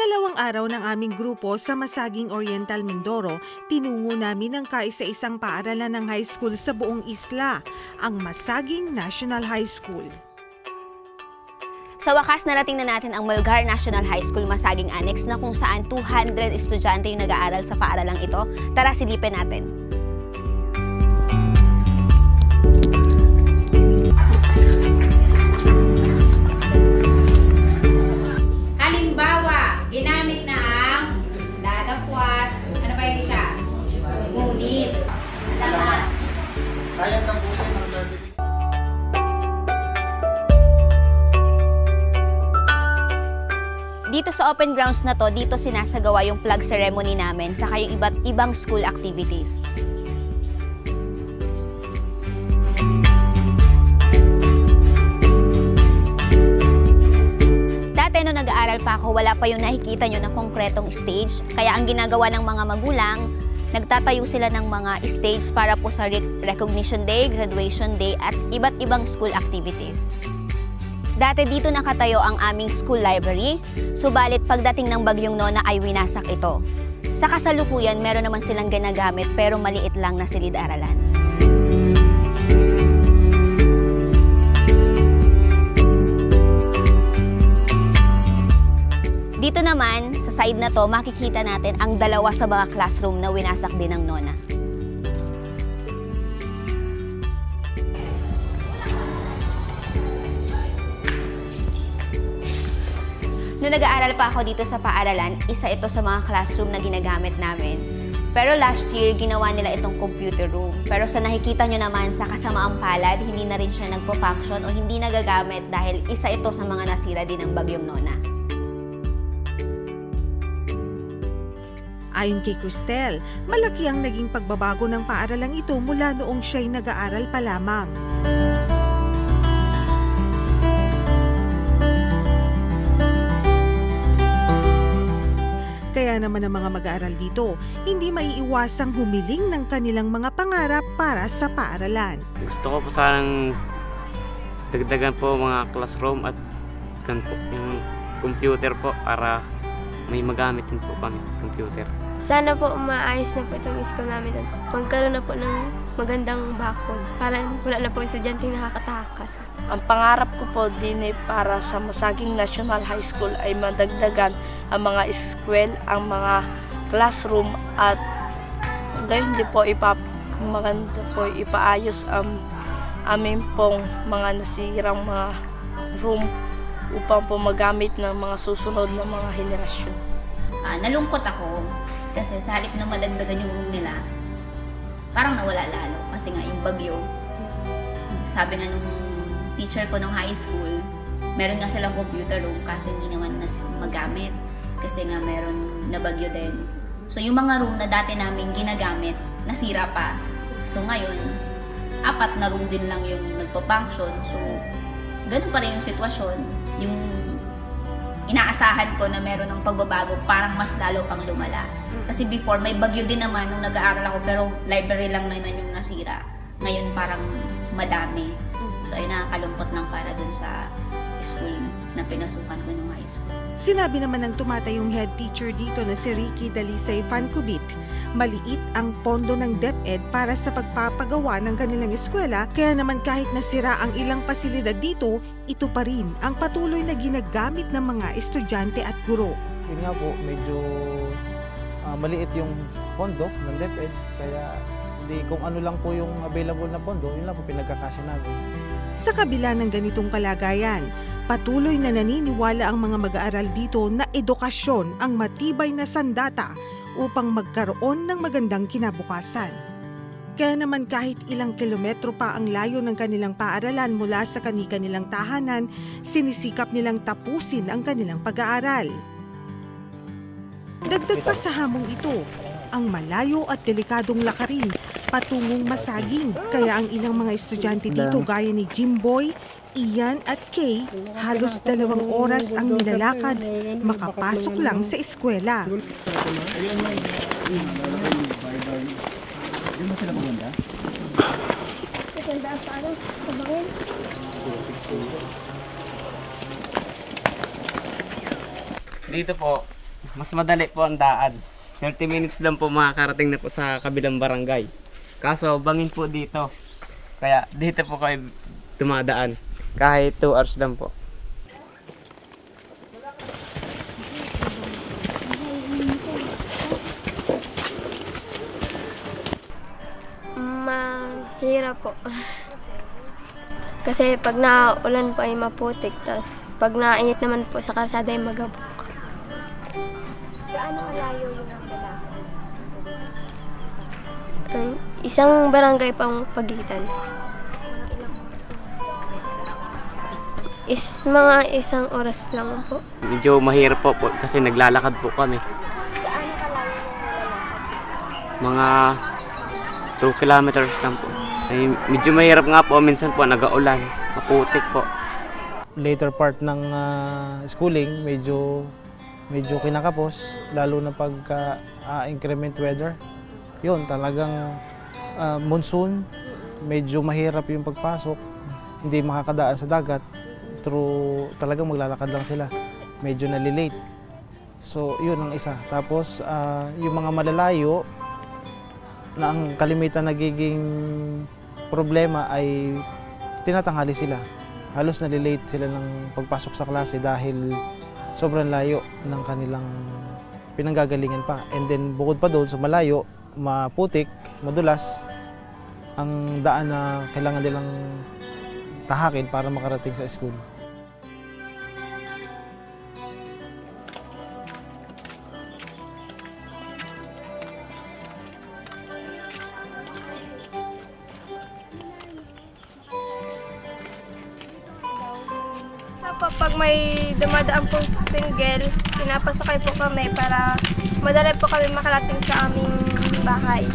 Ikalawang araw ng aming grupo sa Masaging Oriental Mindoro, tinungo namin ang kaisa-isang paaralan ng high school sa buong isla, ang Masaging National High School. Sa wakas, narating na natin ang Mulgar National High School Masaging Annex na kung saan 200 estudyante yung nag-aaral sa paaralang ito. Tara, silipin natin. Dito sa open grounds na to, dito sinasagawa yung flag ceremony namin sa yung iba't ibang school activities. Dati nung nag-aaral pa ako, wala pa yung nakikita nyo na konkretong stage. Kaya ang ginagawa ng mga magulang, nagtatayo sila ng mga stage para po sa rec- recognition day, graduation day, at iba't ibang school activities. Dati dito nakatayo ang aming school library, subalit pagdating ng bagyong Nona ay winasak ito. Sa kasalukuyan, meron naman silang ginagamit pero maliit lang na silid-aralan. Dito naman, sa side na to, makikita natin ang dalawa sa mga classroom na winasak din ng Nona. Noong nag-aaral pa ako dito sa paaralan, isa ito sa mga classroom na ginagamit namin. Pero last year, ginawa nila itong computer room. Pero sa nakikita nyo naman sa kasamaang palad, hindi na rin siya nagpo-function o hindi nagagamit dahil isa ito sa mga nasira din ng bagyong Nona. Ayon kay Cristel, malaki ang naging pagbabago ng paaralang ito mula noong siya'y nag-aaral pa lamang. Kaya naman ang mga mag-aaral dito, hindi maiiwasang humiling ng kanilang mga pangarap para sa paaralan. Gusto ko po sanang dagdagan po mga classroom at kan po, yung computer po para may magamit din po kami computer. Sana po maayos na po itong school namin at magkaroon na po ng magandang bakod para wala na po estudyanteng nakakatakas. Ang pangarap ko po din ay para sa Masaging National High School ay madagdagan ang mga eskwel, ang mga classroom at gayon din po ipa, maganda po ipaayos ang amin pong mga nasirang mga room upang po magamit ng mga susunod na mga henerasyon. Ah, nalungkot ako kasi sa halip na madagdagan yung room nila, parang nawala lalo. Kasi nga yung bagyo, sabi nga nung teacher ko nung high school, meron nga silang computer room kaso hindi naman nas magamit kasi nga meron na bagyo din. So yung mga room na dati namin ginagamit, nasira pa. So ngayon, apat na room din lang yung nagpo-function. So ganun pa rin yung sitwasyon. Yung inaasahan ko na meron ng pagbabago, parang mas lalo pang lumala. Kasi before, may bagyo din naman nung nag-aaral ako, pero library lang naman yung nasira. Ngayon parang madami. So ay nakakalungkot ng para dun sa school na pinasukan ko nung high school. Sinabi naman ng tumatayong head teacher dito na si Ricky Dalisay Fancubit, maliit ang pondo ng DepEd para sa pagpapagawa ng kanilang eskwela, kaya naman kahit nasira ang ilang pasilidad dito, ito pa rin ang patuloy na ginagamit ng mga estudyante at guro. Yun nga po, medyo ah, maliit yung pondo ng DepEd. Kaya hindi kung ano lang po yung available na pondo, yun lang po pinagkakasya namin. Sa kabila ng ganitong kalagayan, patuloy na naniniwala ang mga mag-aaral dito na edukasyon ang matibay na sandata upang magkaroon ng magandang kinabukasan. Kaya naman kahit ilang kilometro pa ang layo ng kanilang paaralan mula sa kani-kanilang tahanan, sinisikap nilang tapusin ang kanilang pag-aaral. Dagdag pa sa hamong ito, ang malayo at delikadong lakarin patungong masaging. Kaya ang ilang mga estudyante dito gaya ni Jimboy, Ian at Kay, halos dalawang oras ang nilalakad makapasok lang sa eskwela. Dito po, mas madali po ang daan. 30 minutes lang po makakarating na po sa kabilang barangay. Kaso bangin po dito. Kaya dito po kayo dumadaan. Kahit 2 hours lang po. Mahirap po. Kasi pag naulan po ay maputik, tapos pag nainit naman po sa kalsada ay magabok. Gaano kalayo yung lalaki? Ang isang barangay pang pagitan. Is mga isang oras lang po. Medyo mahirap po, po kasi naglalakad po kami. Gaano? Mga 2 kilometers lang po. Ay, medyo mahirap nga po, minsan po nagaulan, maputik po. Later part ng ah, schooling, medyo medyo kinakapos, lalo na pagka ah, increment weather. Yun, talagang ah, monsoon, medyo mahirap yung pagpasok, hindi makakadaan sa dagat. Through, talagang maglalakad lang sila. Medyo nalilate. So, yun ang isa. Tapos, ah, yung mga malalayo, na ang kalimitan nagiging problema ay tinatanghali sila. Halos nalilate sila ng pagpasok sa klase dahil sobrang layo ng kanilang pinanggagalingan pa. And then bukod pa doon sa malayo, maputik, madulas, ang daan na kailangan nilang tahakin para makarating sa school. Pag may dumadaan pong single, pinapasakay po kami para madali po kami makarating sa aming bahay.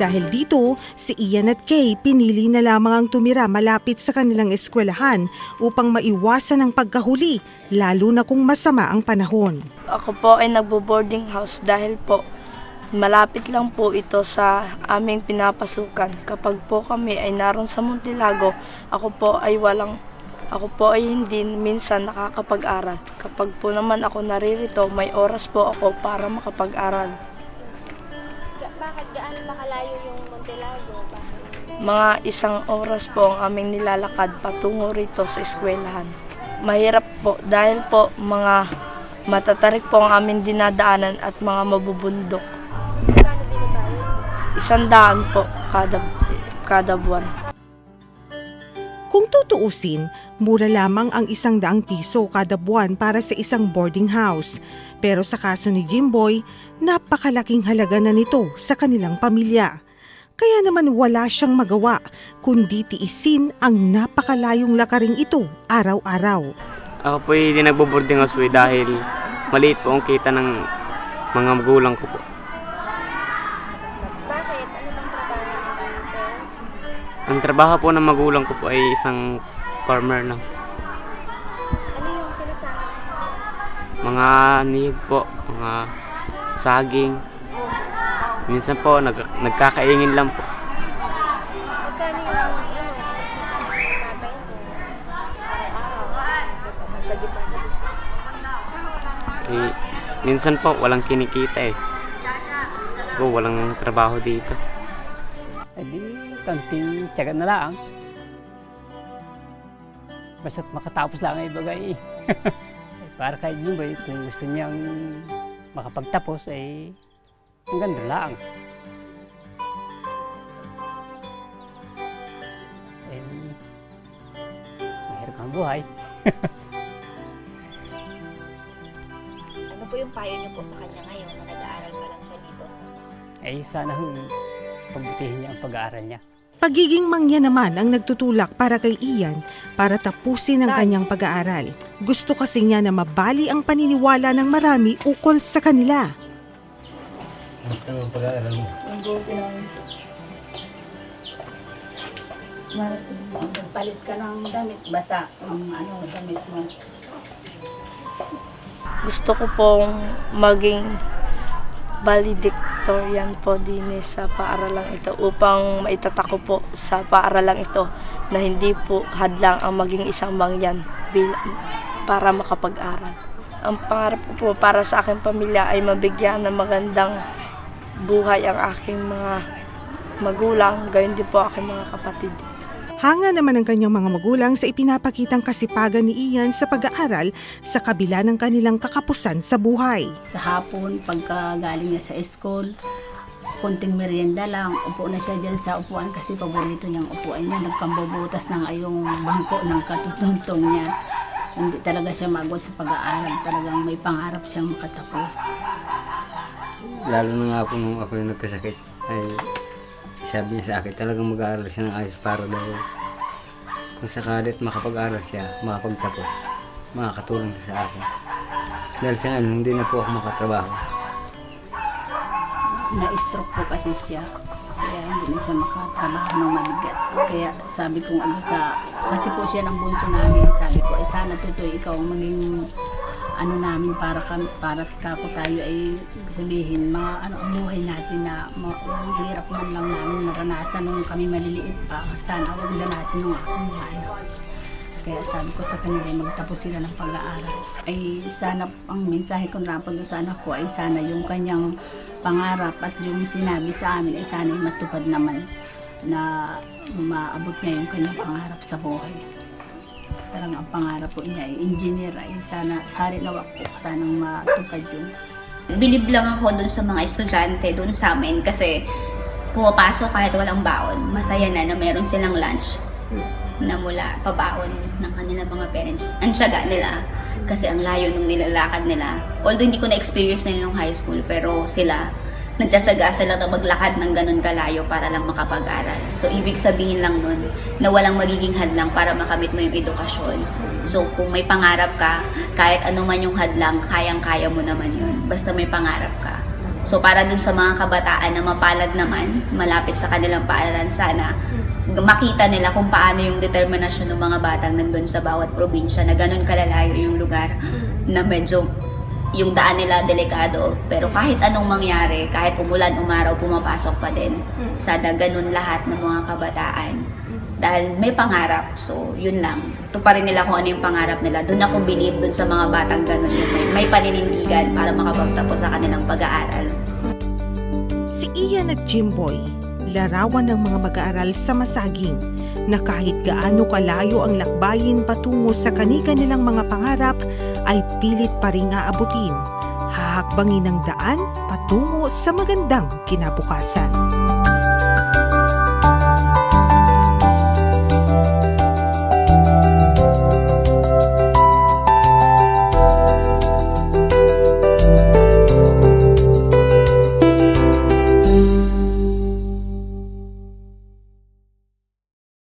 Dahil dito, si Ian at Kay pinili na lamang ang tumira malapit sa kanilang eskwelahan upang maiwasan ang pagkahuli, lalo na kung masama ang panahon. Ako po ay nagbo-boarding house dahil po malapit lang po ito sa aming pinapasukan. Kapag po kami ay naroon sa Montilago, ako po ay walang ako po ay hindi minsan nakakapag-aral. Kapag po naman ako naririto, may oras po ako para makapag-aral. Bakit gaano makalayo yung Montelagro? Bakit? Mga isang oras po ang aming nilalakad patungo rito sa eskwelahan. Mahirap po dahil po mga matatarik po ang aming dinadaanan at mga mabubundok. Isang daan po kada, kada buwan. Tutuusin, mura lamang ang isang daang piso kada buwan para sa isang boarding house. Pero sa kaso ni Jimboy, napakalaking halaga na nito sa kanilang pamilya. Kaya naman wala siyang magawa kundi tiisin ang napakalayong lakaring ito araw-araw. Ako po hindi nagbo-boarding house po dahil maliit po ang kita ng mga magulang ko po. Bakit? Ano bang trabaho ng parents mo? Ang trabaho po ng magulang ko po ay isang farmer lang. Ano yung sinasama? Mga niyog po, mga saging. Minsan po nag, nagkakaingin lang po. Magkano yung ano? Tatay mo? Araw-araw. Deposit. Eh, minsan po walang kinikita eh. Kasi po walang trabaho dito. Eh di, konting tiyaga na lang. Basta't makatapos lang ay bagay. eh, para kay Jimboy, kung gusto niyang makapagtapos, ay ang ganda lang. Eh, mahirap ang buhay. Ano po yung payo niyo po sa kanya ngayon na nag-aaral pa lang siya dito? Eh, sana hong pabutihin niya ang pag-aaral niya. Pagiging mangya naman ang nagtutulak para kay Ian para tapusin ang kanyang pag-aaral. Gusto kasi niya na mabali ang paniniwala ng marami ukol sa kanila. Palit ka ng damit, basa ang ano, damit mo. Gusto ko pong maging valedictorian po din eh sa paaralang ito upang maitatak ko po sa paaralang ito na hindi po hadlang ang maging isang mangyan para makapag-aral. Ang pangarap ko po para sa aking pamilya ay mabigyan ng magandang buhay ang aking mga magulang, gayon din po aking mga kapatid. Hanga naman ng kanyang mga magulang sa ipinapakitang kasipagan ni Ian sa pag-aaral sa kabila ng kanilang kakapusan sa buhay. Sa hapon, pagka galing niya sa school, konting merienda lang, upo na siya dyan sa upuan kasi paborito niyang upuan niya. Nagkambubutas ng ayong bangko ng katutuntong niya. Hindi talaga siya magot sa pag-aaral. Talagang may pangarap siyang makatapos. lalo na nga po nung ako yung nagkasakit ay sabi niya sa akin talagang mag-aaral siya ng ayos para daw kung sakalit makapag-aral siya, makapagtapos, makakatulong siya sa akin. Dahil sa ngayon, hindi na po ako makatrabaho. Na-stroke po kasi siya. Kaya hindi na siya makatrabaho ng mabigat. Kaya sabi ko ano sa, kasi po siya ng bunso namin. Sabi ko, eh sana tutoy ikaw maging ano namin para kami, para kako tayo ay sabihin mga ano ang buhay natin na ma- ang hirap man lang namin naranasan nung kami maliliit pa. Sana huwag naranasan nung akong buhay. Kaya sabi ko sa kanila, magtapos sila ng pag-aaral. Ay sana, ang mensahe ko na pag sa anak ko ay sana yung kanyang pangarap at yung sinabi sa amin ay sana matupad naman na maabot niya yung kanyang pangarap sa buhay. Talagang ang pangarap po niya ay engineer ay sana, sana nawak po sanang matupad yun. Bilib lang ako dun sa mga estudyante dun sa amin kasi pumapasok kahit walang baon. Masaya na na meron silang lunch na mula pabaon ng kanilang mga parents. Ang tiyaga nila kasi ang layo nung nilalakad nila. Although hindi ko na-experience na yun yung high school pero sila nagtsatsaga sila na maglakad ng ganun kalayo para lang makapag-aral. So, ibig sabihin lang nun na walang magiging hadlang para makamit mo yung edukasyon. So, kung may pangarap ka, kahit ano man yung hadlang, kayang-kaya mo naman yun. Basta may pangarap ka. So, para dun sa mga kabataan na mapalad naman, malapit sa kanilang paaralan sana, makita nila kung paano yung determinasyon ng mga batang nandun sa bawat probinsya na ganun kalalayo yung lugar na medyo yung daan nila delikado. Pero kahit anong mangyari, kahit umulan, umaraw, pumapasok pa din. Sada ganun lahat ng mga kabataan. Dahil may pangarap. So, yun lang. Ito pa rin nila kung ano yung pangarap nila. Doon ako believe doon sa mga batang ganun. Yung may, may paninindigan para makapagtapos sa kanilang pag-aaral. Si Ian at Jimboy, larawan ng mga mag-aaral sa Masaging na kahit gaano kalayo ang lakbayin patungo sa kani-kanilang mga pangarap ay pilit pa ring aabutin. Hahakbangin ng daan patungo sa magandang kinabukasan.